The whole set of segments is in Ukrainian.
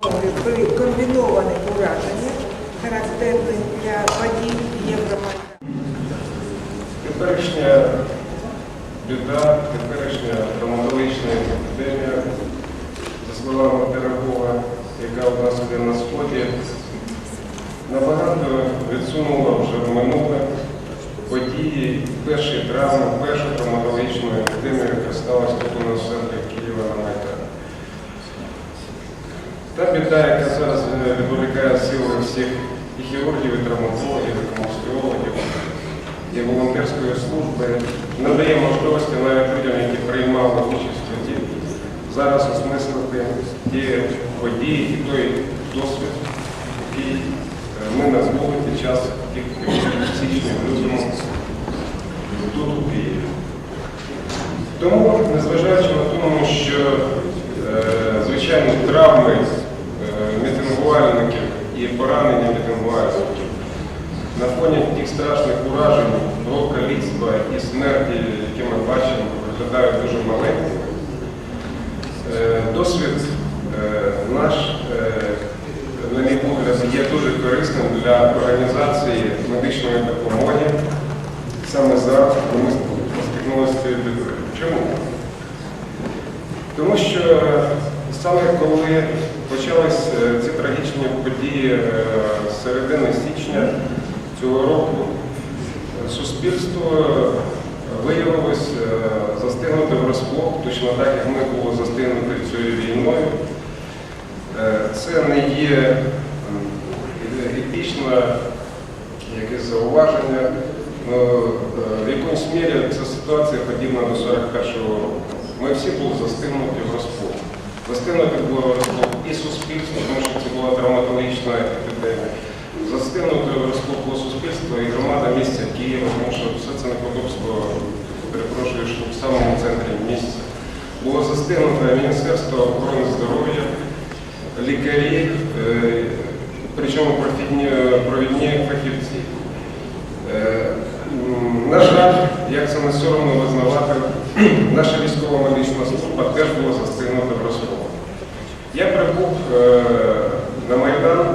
При комбінованих ураженнях, характерних для подій Євромайдану. Теперішня біда, теперішня травматологічна епідемія, за словами педагога, яка у нас іде на сході, набагато відсунула вже в минуле події, перші травми, першу травматологічну епідемію, яка сталася тут у нас в центрі Києва на Майдані. Та біда, яка зараз е, відволікає сили всіх і хірургів, і травматологів, і комустіологів, і волонтерської служби, надає можливості навіть людям, які приймали участь тоді, зараз осмислити ті події і той досвід, який е, ми набули під час тих січня лютому тут у Києві. Тому, незважаючи на тому, що е, звичайно травми е, і поранення мітингувальників на фоні тих страшних уражень, каліцтва і смерті, які ми бачимо, виглядають дуже маленькими. Е, Досвід е, наш, е, на мій погляд, є дуже корисним для організації медичної допомоги. Саме зараз ми стикнулися з цією бідою. Чому? Тому що саме коли почались е, ці трагічні події е, з середини січня цього року, е, суспільство виявилось е, застигнути врасплох, точно так, як ми були застигнути цією війною. Е, Це не є епічне якесь зауваження. Е, в якомусь мірі ця ситуація подібна до 41-го року. Ми всі були застигнуті врасплох. Застигнути було і суспільство, тому що це була травматологічна епідемія. Застигнути врасплох було суспільство і громада місця Києва, тому що все це неподобство, перепрошую, що в самому центрі місця. Було застигнуте Міністерство охорони здоров'я, лікарі, е, причому провідні, фахівці. Е, На жаль, як це не соромно визнавати, наша військова медична служба теж була застигнута в розколі. Я прибув е, на Майдан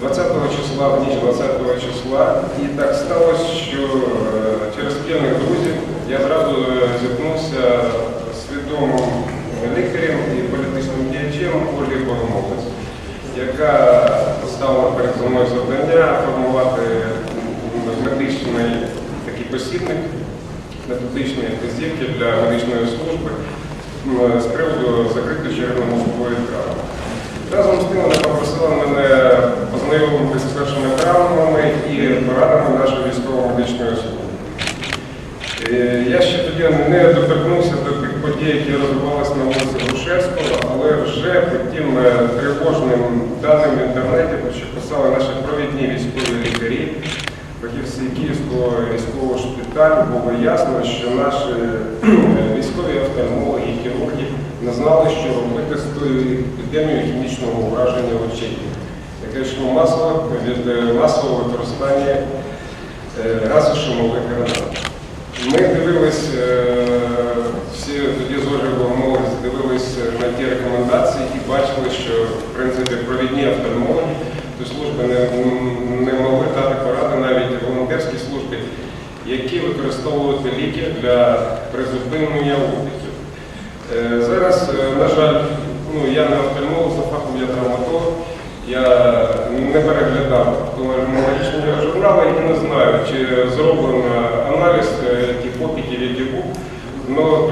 20 числа, в ніч 20 числа, і так сталося, що е, через спільних друзів я зразу е, зіткнувся з відомим лікарем і політичним діячем Ольгою Богомолець, яка поставила перед мною завдання формувати медичний такий посібник, методичної вказівки для медичної служби з приводу закритої черепно-мозкової травми. Разом з тим вона попросила мене познайомитися з першими травмами і порадами нашої військово-медичної служби. Е, Я ще тоді не доторкнувся до тих подій, які розвивалися на вулиці Грушевського, але вже по тим е, тривожним даним в інтернеті, що писали наші провідні військові лікарі, фахівці Київського військового шпиталю, було ясно, що наші е, військові офтальмологи і хірурги не знали, що робити з тою епідемією хімічного ураження очей, яке йшло масово від е, масового використання е, газу шумових гранат. Ми дивились, е, всі тоді з Богомолець дивились на ті рекомендації і бачили, що в принципі провідні офтальмологи до служби не, не могли дати поради навіть волонтерській службі, які використовувати ліки для призупинення опіків. Е, Зараз, е, на жаль, ну, я не офтальмолог за фахом, я травматолог. Я не переглядав томографічні журнали і не знаю, чи зроблено аналіз е, тих опіків, які був. Но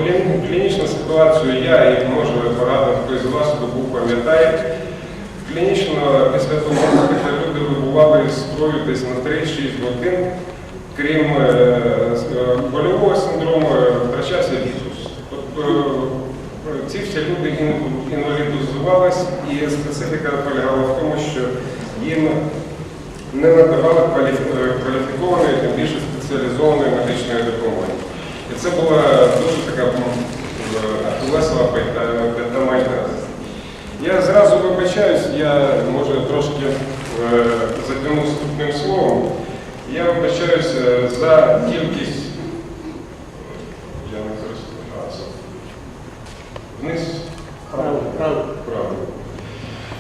клінічну ситуацію я і може порадив хтось з вас, хто був пам'ятає. Клінічно після того, коли люди вибували з строю десь на 3-6 годин, крім е, е, больового синдрому, втрачався візус. Е, ці всі люди ін- інвалідизувались, і специфіка полягала в тому, що їм не надавали кваліф- кваліфікованої, тим більше спеціалізованої медичної допомоги. І це була дуже така весела майдана. Я зразу вибачаюсь, я може трошки затягнув вступним словом. Я вибачаюсь е, за кількість. Я не користуюся. Вниз. Правильно.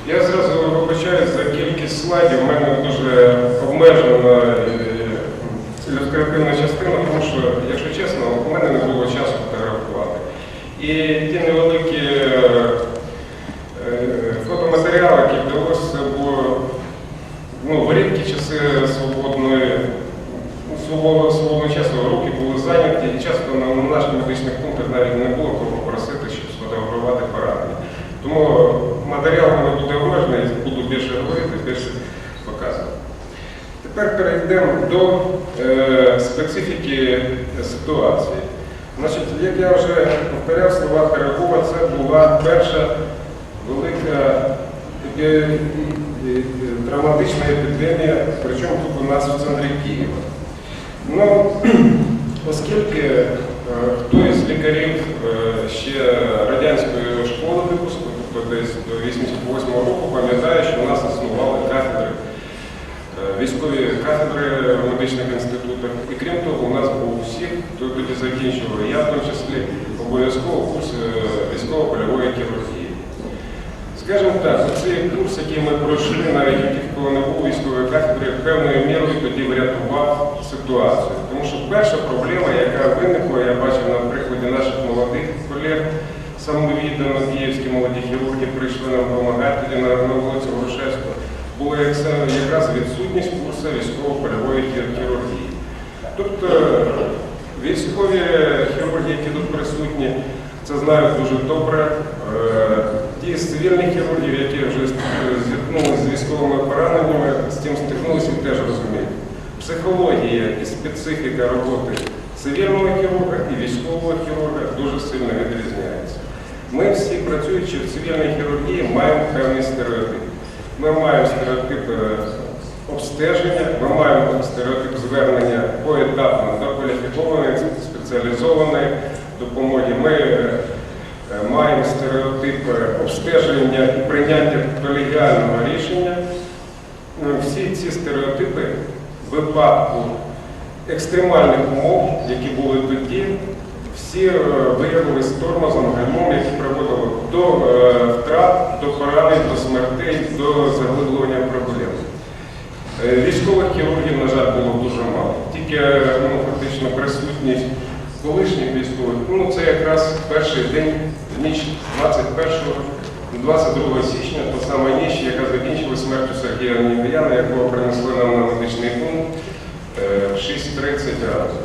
Я зразу вибачаюсь за кількість слайдів. У мене дуже обмежена е, ілюстративна частина, тому що, якщо чесно, у мене не було часу фотографувати. І ті невеликі е, е, фотоматеріали, які вдалося, це було ну, в рідкі часи свободної, ну, свободного, свободного часу руки були зайняті, і часто на, на наших медичних пунктах навіть не було кого попросити, щоб сфотографувати поранення. Тому матеріал мене буде обмежений, буду більше говорити, більше показувати. Тепер перейдемо до е, специфіки ситуації. Значить, як я вже повторяв слова Пирогова, це була перша велика епі- е, травматична епідемія, причому тут у нас в центрі Києва. Ну, оскільки е, хтось з лікарів е, ще радянської десь до 88 року, пам'ятає, що у нас існували кафедри, е, військові кафедри в медичних інститутах. І крім того, у нас був всіх, хто тоді закінчував, я в тому числі обов'язково курс е, військово-польової хірургії. Скажімо так, цей курс, який ми пройшли, навіть тих, хто не був у військовій кафедрі, певною мірою тоді врятував ситуацію. Тому що перша проблема, яка виникла, я бачив на прикладі наших молодих колег, самовіддано молоді хірурги прийшли нам допомагати тоді на, вулицю Грушевського, була якраз відсутність курсу військово-польової хірургії. Тобто військові хірурги, які тут присутні, це знають дуже добре. Е, Ті з цивільних хірургів, які вже зіткнулися з військовими пораненнями, з цим стикнулися, теж розуміють. Психологія і специфіка роботи цивільного хірурга і військового хірурга дуже сильно відрізняється. Ми всі, працюючи в цивільній хірургії, маємо певний стереотип. Ми маємо стереотип обстеження, ми маємо стереотип звернення поетапно до кваліфікованої спеціалізованої допомоги. Ми е, е, маємо стереотип обстеження і прийняття колегіального рішення. Ну, Всі ці стереотипи в випадку екстремальних умов, які були тоді, всі е, виявилися тормозом, гальмом, які приводили до е, втрат, до поранень, до смертей, до заглиблення проблем. Е, Військових хірургів, на жаль, було дуже мало. Тільки ну, фактично присутність колишніх військових, ну це якраз перший день, ніч 21 22 січня, та сама ніч, яка закінчилась смертю Сергія Нігояна, якого принесли нам на медичний пункт е, в 6.30 разу.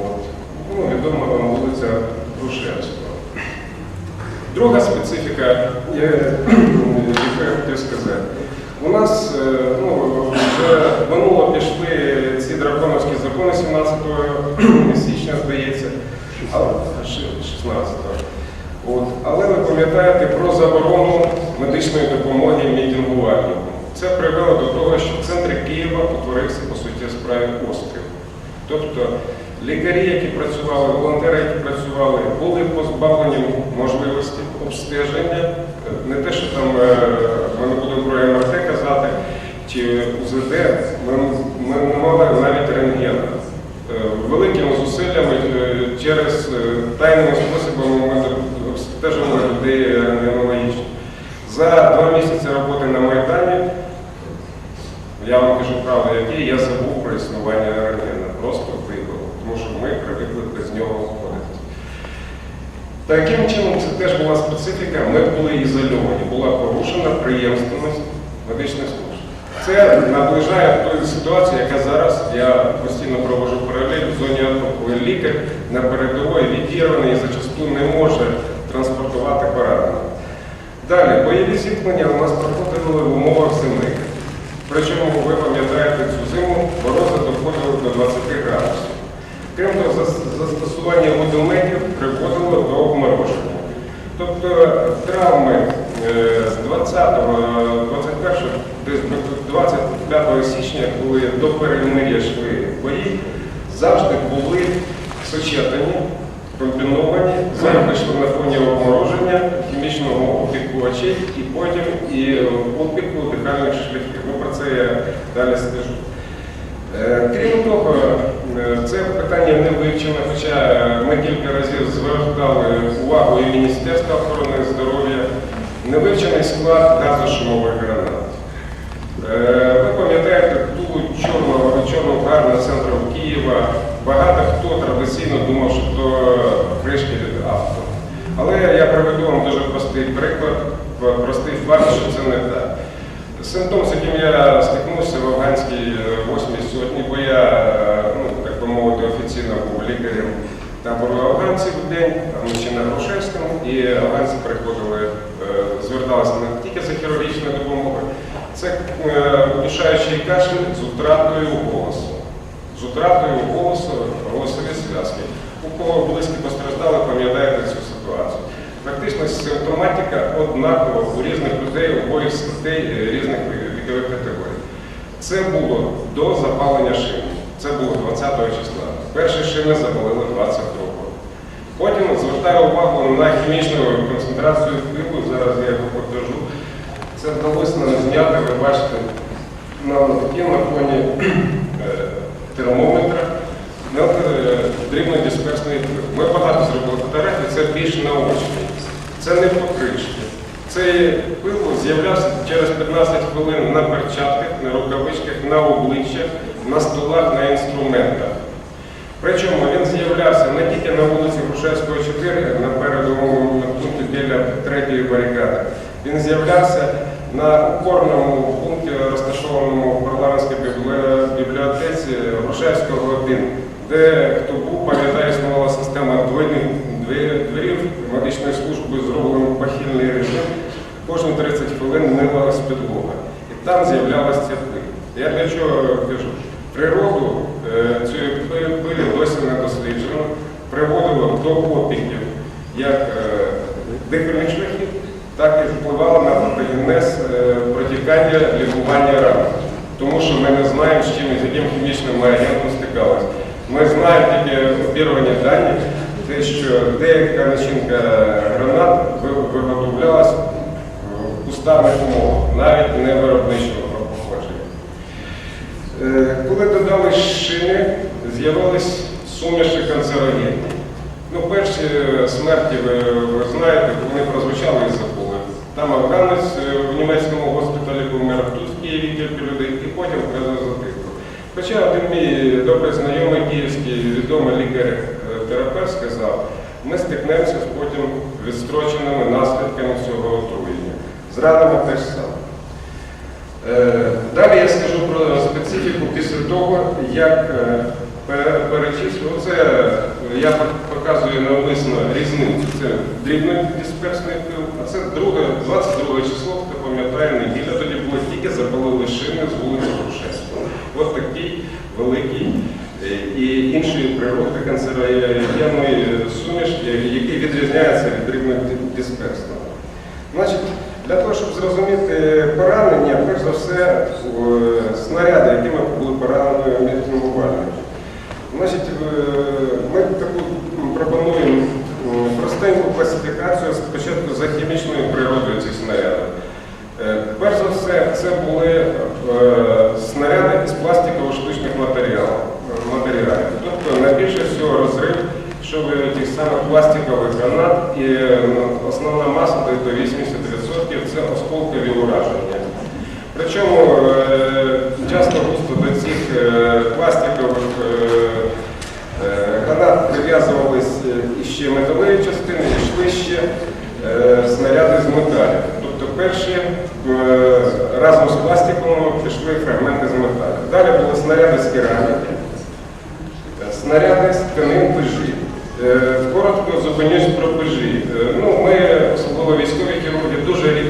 От. Ну, відома вулиця Друга специфіка, яку я хотів сказати. У нас е, ну, вже минуло пішли ці драконовські закони 17 січня, здається, 16-го. От. Але ви пам'ятаєте про заборону медичної допомоги мітингувальникам. Це привело до того, що в центрі Києва утворився, по суті, справі острів. Тобто лікарі, які працювали, волонтери, які працювали, були позбавлені можливості обстеження. Не те, що там е, ми не будемо про МРТ казати, чи УЗД, ми, ми не мали навіть рентгена. Е, Великими зусиллями е, через тайними способами ми обстежували людей рентгенологічно. За два місяці роботи на Майдані я вам кажу правду, який я забув про існування рентгена. Просто тому ми привикли без нього обходитися. Таким чином, це теж була специфіка, ми були ізольовані, була порушена приємственність медичних служб. Це наближає ту ситуацію, яка зараз, я постійно провожу паралель в зоні АТО, коли лікар на передовій відірваний і зачасту не може транспортувати поранених. Далі, бойові зіткнення у нас проходили в умовах зими. Причому ви пам'ятаєте цю зиму, морози доходили до 20 градусів. Крім застосування водометів приводило до обмороження. Тобто травми е, з 20 21 десь до 25 січня, коли до перемир'я йшли бої, завжди були сочетані, комбіновані, завжди йшли на фоні обмороження, хімічного опіку очей і потім і опіку дихальних шляхів. Ну, про це я далі скажу. Е, Крім того, е, це питання не вивчено, хоча е, ми кілька разів звертали увагу і Міністерства охорони здоров'я, невивчений склад газошумових гранат. Е, Ви пам'ятаєте ту чорну, чорну гарну центру Києва. Багато хто традиційно думав, що то кришки від авто. Але я приведу вам дуже простий приклад, простий факт, що це не так. Симптом, з яким я стикнувся в афганській е, 8-й сотні, бо я, е, ну, так би мовити, офіційно був лікарем табору афганців в день, ми ще на Грушевському, і афганці приходили, е, зверталися не тільки за хірургічною допомогою, це е, удушаючий кашель з втратою голосу. З втратою голосу, голосові зв'язки. У кого близькі постраждали, пам'ятаєте цю ситуацію. Практично симптоматика однакова у різних людей, обоїх статей е, різних вікових категорій. Це було до запалення шин. Це було 20 числа. Перші шини запалили 22-го. Потім звертаю увагу на хімічну концентрацію пилу. Зараз я його покажу. Це вдалося нам зняти, ви бачите, на такі на фоні е, термометра. Мелко дрібної дисперсної пил. Ми багато зробили фотографій, це більш наочні. Це не покришки. Цей пил з'являвся через 15 хвилин на перчатках, на рукавичках, на обличчях, на столах, на інструментах. Причому він з'являвся не тільки на вулиці Грушевського, 4, на передовому пункті біля третьої барикади. Він з'являвся на опорному пункті, розташованому в парламентській бібліотеці Грушевського 1, де хто був, пам'ятає, існувала система двойних дверів медичної служби зроблено похильний режим. Кожні 30 хвилин милась підлога. І там з'являлася ця. Я для чого кажу? Природу цієї пи- пилі досі не досліджено, приводило до опіків як е, дихальних так і впливало на патогенез е, протікання лікування ран. Тому що ми не знаємо, з чим і з яким хімічним агентом стикалися. Ми знаємо тільки опірування дані, те, що деяка начинка гранат ви- виготовлялась в пустарних умовах, навіть не. Е, Коли додали шини, з'явились суміші канцерогенні. Ну, перші смерті, ви, ви знаєте, вони прозвучали і забули. Там афганець е, в німецькому госпіталі помер, тут в Києві кілька людей, і потім затихло. Хоча один мій добре знайомий київський відомий лікар-терапевт сказав, ми стикнемося з потім відстроченими наслідками цього отруєння. З ранами теж саме. Е, Далі я скажу специфіку після того, як е, перечислю. Оце е, я показую навмисно різницю. Це дрібнодисперсний пил, а це друге, 22 число, хто пам'ятає, неділя. Тоді було тільки запалили шини з вулиці Грушевського. Ось такий великий е, і іншої природи канцерогенної суміш, який відрізняється від дрібнодисперсного. Значить, для того, щоб зрозуміти поранення, перш за все, снаряди, якими були поранені мітингувальники. Значить, е, ми таку пропонуємо простеньку класифікацію спочатку за хімічною природою цих снарядів. Е, Перш за все, це були е, снаряди із пластикових штучних матеріалів. Тобто найбільше всього розрив, що тих самих пластикових гранат, і е, ну, основна маса до 80% це осколкові ураження. Причому е, часто густо до цих е, пластикових е, гранат прив'язувались е, іще металеві частини, йшли ще е, снаряди з металів. Тобто перші разом з пластиком пішли фрагменти з металів. Далі були снаряди з кераміки, снаряди з тканин пижі. Е, Коротко зупинюсь про пижі. Е, Ну, ми, особливо військові хірурги, дуже рідко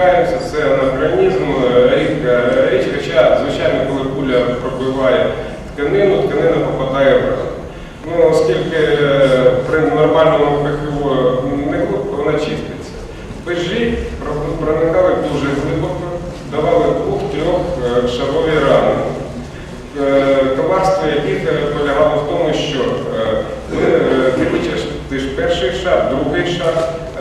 стикаємося. Це анахронізм, е, рідка річ, хоча, звичайно, коли куля пробиває тканину, тканина попадає в рану. Ну, оскільки е, при нормальному ПХО не глибоко, вона чиститься. Пижі про- проникали дуже глибоко, давали двох-трьох е, шарові рани. Е, Коварство яких е, полягало в тому, що е, ви е, не вичистиш перший шар, другий шар,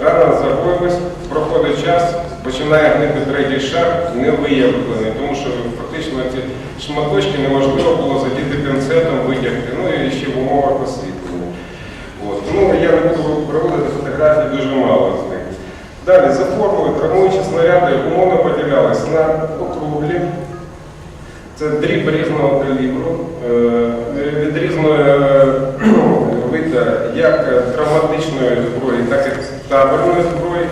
рана загоїлась, проходить час, починає гнити третій шар, не виявлений, тому що фактично ці шматочки неможливо було задіти пінцетом, витягти, ну і ще в умовах освітлення. От. Ну, я не буду проводити фотографії, дуже мало з них. Далі, за формою травмуючі снаряди умовно поділялись на округлі, це дріб різного калібру, е, від різного е, вида як травматичної зброї, так і таборної зброї.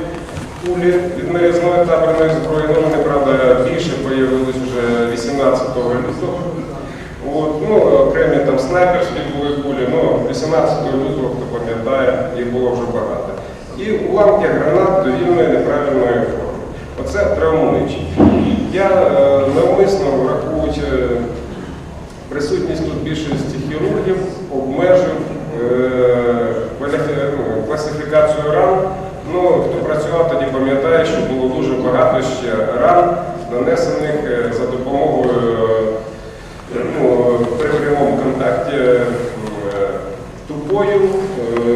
Кулі від нарізної таборної зброї, ну вони, правда, більше появились вже 18 лютого. От, ну, окремі там снайперські були кулі, ну, 18 лютого, хто пам'ятає, їх було вже багато. І уламки гранат довільної неправильної форми. Оце травмуючі. Я е, навмисно, враховуючи присутність тут більшості хірургів, обмежив е, кваліфі- ну, класифікацію ран. Ну, хто працював тоді, пам'ятає, що було дуже багато ще ран, нанесених е, за допомогою е, ну, при прямому контакті е, тупою, е,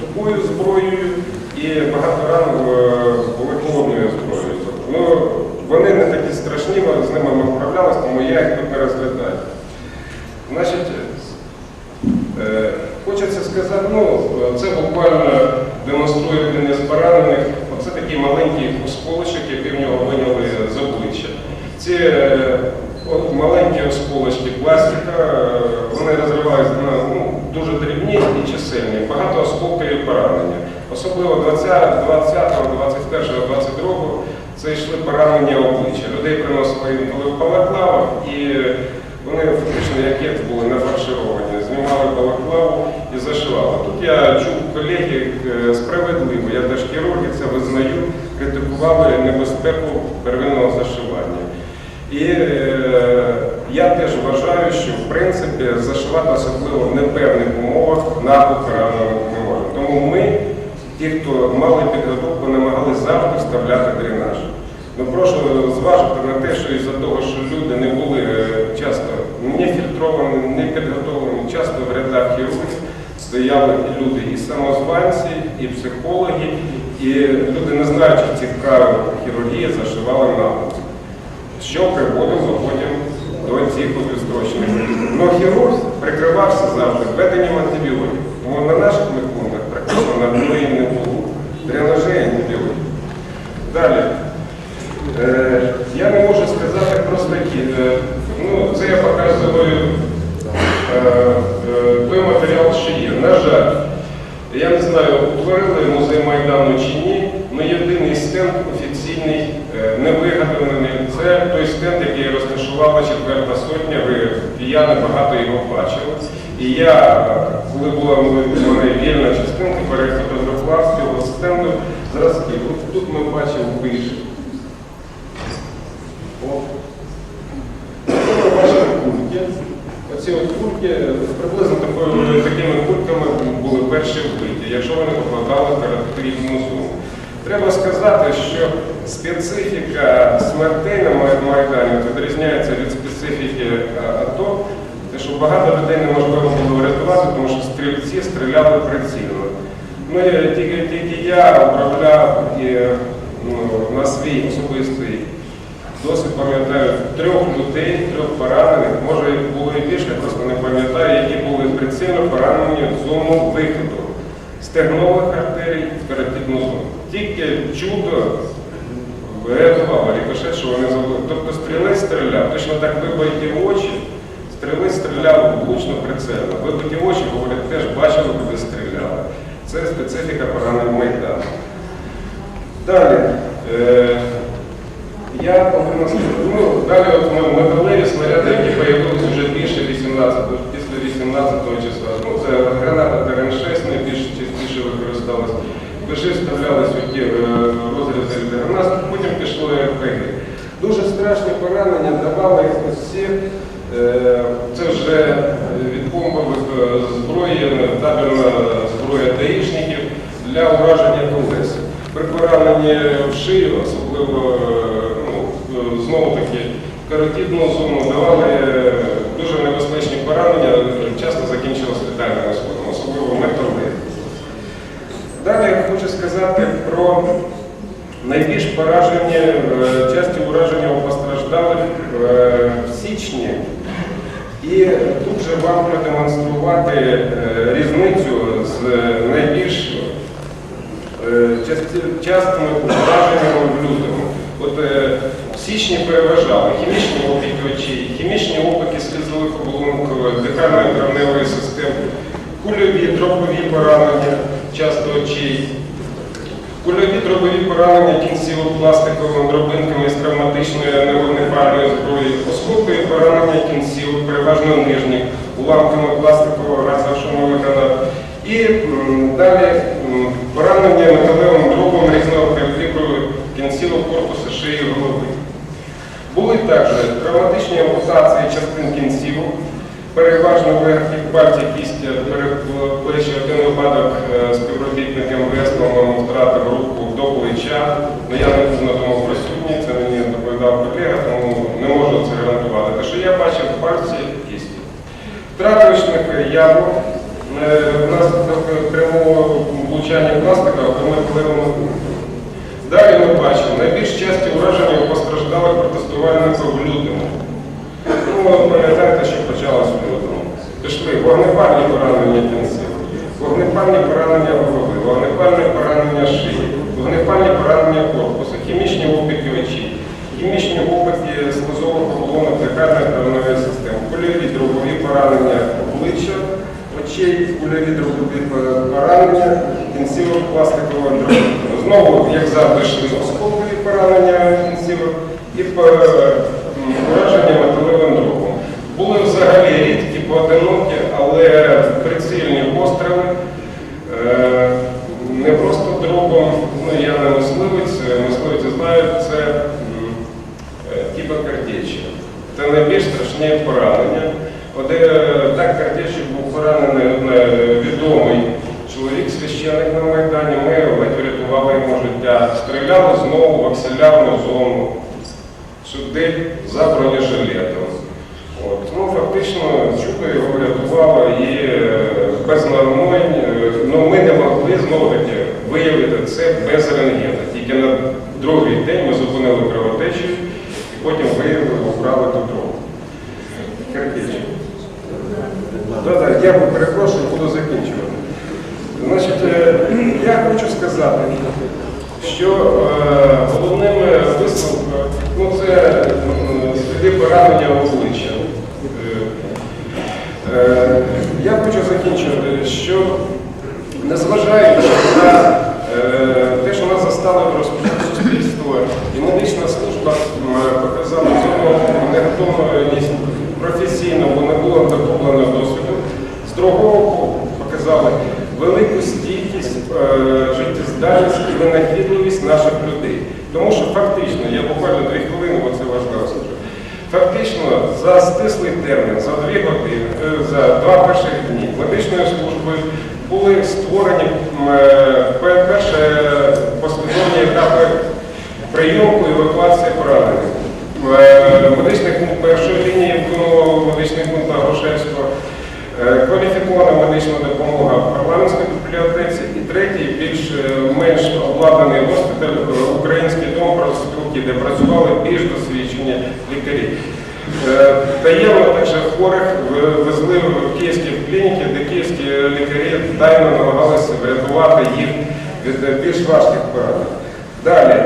тупою зброєю і багато ран е, були холодною зброєю. Ну, вони не такі страшні, ми з ними ми вправлялися, тому я їх тут не розглядаю. Значить, е, хочеться сказати, ну, це буквально демонструє один із поранених. Оце такий маленький осколочок, який в нього виняли з обличчя. Ці е, от маленькі осколочки пластика, е, вони розриваються на ну, дуже дрібні і чисельні. Багато осколкові поранення. Особливо 20, 20, 21, 22 це йшли поранення обличчя. Людей приносили інколи в балаклавах і вони фактично як є були нафаршировані, знімали балаклаву і зашивали. Тут я чув колеги е, справедливо, я теж хірург, це визнаю, критикували небезпеку первинного зашивання. І е, я теж вважаю, що в принципі зашивати особливо в непевних умовах наглухо рано не можна. Тому ми, ті, хто мали підготовку, намагалися завжди вставляти дренаж. Ну прошу зважити на те, що із-за того, що люди не були е, часто не фільтровані, не підготовлені, часто в рядах хірургів стояли і люди, і самозванці, і психологи, і люди, не знаючи цих правил хірургії, зашивали наголос, що приводило потім до цих обістрочених. Но хірург прикривався завжди введенням антибіотиків. Тому на наших методах практично на і не було. Дренажей антибіотиків. Далі. Е, Я не можу сказати просто ті. Ну, це я показую е, е, той матеріал, що є. На жаль, я не знаю, утворили музей Майдану чи ні, але єдиний стенд офіційний, е, не вигаданий. Це той стенд, який розташувала четверта сотня. Ви кияни багато його бачили. І я, коли була мене вільна частинка, перефотографував з цього стенду зразки. Тут ми бачимо вишив. О. Це ми бачимо кульки. Оці от кульки, приблизно такою, такими кульками були перші вбиті, якщо вони попадали в характеризму зону. Треба сказати, що специфіка смертей на Майдані відрізняється від специфіки АТО, те, що багато людей неможливо було врятувати, тому що стрільці стріляли прицільно. Ми, тільки, тільки я управляв і ну, на свій особистий досить пам'ятаю трьох людей, трьох поранених, може їх було і більше, просто не пам'ятаю, які були прицільно поранені в зону виходу стегнових артерій в каротидну зону. Тільки чудо врятувало рикошет, що вони забули. Тобто стрілець стріляв, точно так вибиті очі, стрілець стріляв влучно прицельно. Вибиті очі, говорять, теж бачили, куди стріляли. Це специфіка поранень Майдану. Далі. Я сказати, ну, далі от ми- металеві снаряди, які з'явилися вже більше 18, після 18 числа. Ну, це граната ТРН-6 найбільш частіше використовувалась. Пиши вставлялись у ті е, розрізи від гранат, потім пішло РПГ. Дуже страшні поранення давали всі. Е, Це вже від бомбових е, зброї, табірна зброя даїшників для ураження колес. При пораненні в шию, особливо знову таки каротидну зону, давали е, дуже небезпечні поранення, е, часто закінчилися летальним ісходом, особливо металеві. Далі я хочу сказати про найбільш поражені е, часті ураження у постраждалих в січні. І тут же вам продемонструвати різницю з найбільш частими ураженнями в лютому. Січні переважали хімічні опіки очей, хімічні опіки слізових оболонкових, дихальної травневої системи, кульові, дропові поранення, часто очей, Кульові дробові поранення кінцівок пластиковими дробинками з травматичної невогнепальної зброї, осколкові поранення кінцівок, переважно нижніх, уламками пластикового газошумових гранат. І далі поранення металевим дробом різного калібру кінцівок корпусу шиї голови. Були також травматичні ампутації частин кінцівок, переважно верхніх пальців кістя, передплечі один випадок е, співробітник МВС, по-моєму, втратив руку до плеча. Ну, я не був на тому присутній, це мені доповідав колега, тому не можу це гарантувати. Те, що я бачив пальці кісті. Втраточних яблук е, внаслідок прямого влучання пластика промикливому Далі ми бачимо найбільш часті ураження у постраждалих протестувальників в лютому. Ну, ви пам'ятаєте, що почалося в лютому. Пішли. Вогнепальні поранення кінців, вогнепальні поранення голови, вогнепальні поранення шиї, вогнепальні поранення корпусу, хімічні опіки очей, хімічні опіки слизових оболонок дихальної травної системи, кульові дробові поранення обличчя, очей, кульові дробові поранення, кінцівок пластикового дробу. Знову, як завжди, осколкові поранення кінцівок і по- м, ураження металевим дробом. Були взагалі рідкі, поодинокі, але прицільні постріли. Е, Не просто дробом, ну я не мисливець, е, мисливці знають, це е, картечі. Це найбільш страшні поранення. Е, так картечі був поранений е, відомий чоловік, священик на Майдані. Ми ледь врятували йому життя. Стріляли знову в акселярну зону. Сюди за бронежилетом. От. Ну, фактично, чудо його врятувало і е, без нормань, е, ну, ми не могли знову виявити це без рентгена. Тільки на другий день ми зупинили кровотечу і потім виявили, обрали дрогу. Картечі. Я перепрошую, буду закінчувати. Значить, е, я хочу сказати, що е, головним висновком ну, це сліди поранення обличчя. Е, е, я хочу закінчувати, що незважаючи на е, те, що нас застали в суспільство, і медична служба показала цьому неготовність професійно, бо не було докупленого досвіду. З другого боку показали велику стійкість, е, життєздатність і винахідливість наших людей. Тому що фактично, я буквально дві хвилини, бо це важливо скажу. Фактично, за стислий термін, за дві години, е, за два перших дні медичною службою були створені е, перші послідовні етапи прийомку і евакуації поранених. Медичний пункт першої лінії виконував медичний пункт Грушевського, Е, кваліфікована медична допомога в парламентській бібліотеці і третій, більш е, обладнаний госпіталь, е, український дом профспілки, де працювали більш досвідчені лікарі. Е, Таємно також хворих везли в київські клініки, де київські лікарі тайно намагалися врятувати їх від е, більш важких поранень. Далі.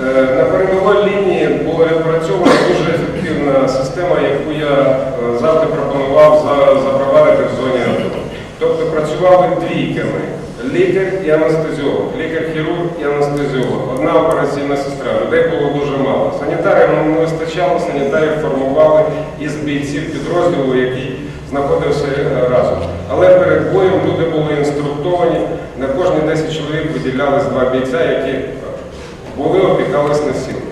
Е, На передовій лінії була відпрацьована дуже ефективна система, яку я е, завжди пропонував запровадити в зоні АТО. Тобто працювали двійками лікар і анестезіолог, лікар-хірург і анестезіолог. Одна операційна сестра. Людей було дуже мало. Санітарів не вистачало, санітарів формували із бійців підрозділу, який знаходився е, разом. Але перед боєм люди були інструктовані. На кожні 10 чоловік виділялись два бійця, які були опікались носілками.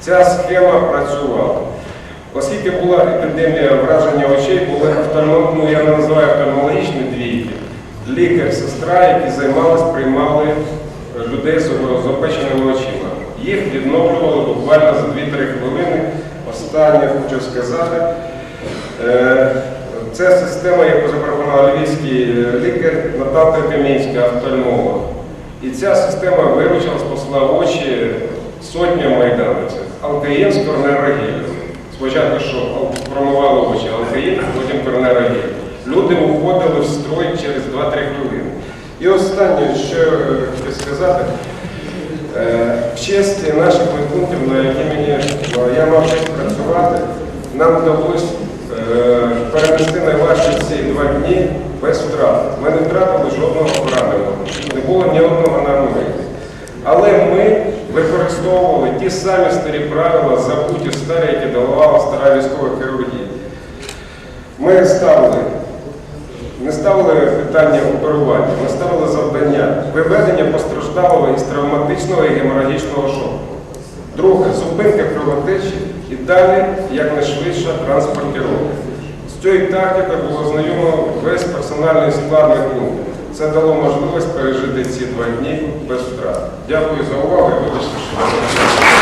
Ця схема працювала. Оскільки була епідемія враження очей, були ну, я називаю офтальмологічні двійки, лікар, сестра, які займалися, приймали людей з опеченими очима. Їх відновлювали буквально за 2-3 хвилини. Останнє хочу сказати. Е, Це система, яку запропонував львівський е, лікар Наталка Камінська, офтальмолог. І ця система виручила, спасла очі сотням майдановців. Алкаїн з корнерогілем. Спочатку що Ал- промивали очі алкаїн, потім корнерогіль. Люди уходили в строй через 2-3 хвилини. І останнє, що я хотів сказати, Е, В честь наших медпунктів, на мені е, я мав честь працювати, нам вдалося е, перенести найважчі ці два дні без втрат. Ми не втратили жодного пораненого, не було ні одного намоги. Але ми використовували ті самі старі правила, забуті старі, які давала стара військова хірургія. Ми ставили, не ставили питання оперування, ми ставили завдання виведення постраждалого із травматичного і геморагічного шоку. Друге, зупинка кровотечі і далі якнайшвидша транспортировка. З цією тактикою було знайомо весь персональний склад медпункту. Це дало можливість пережити ці два дні без втрат. Дякую за увагу і вибачте, що.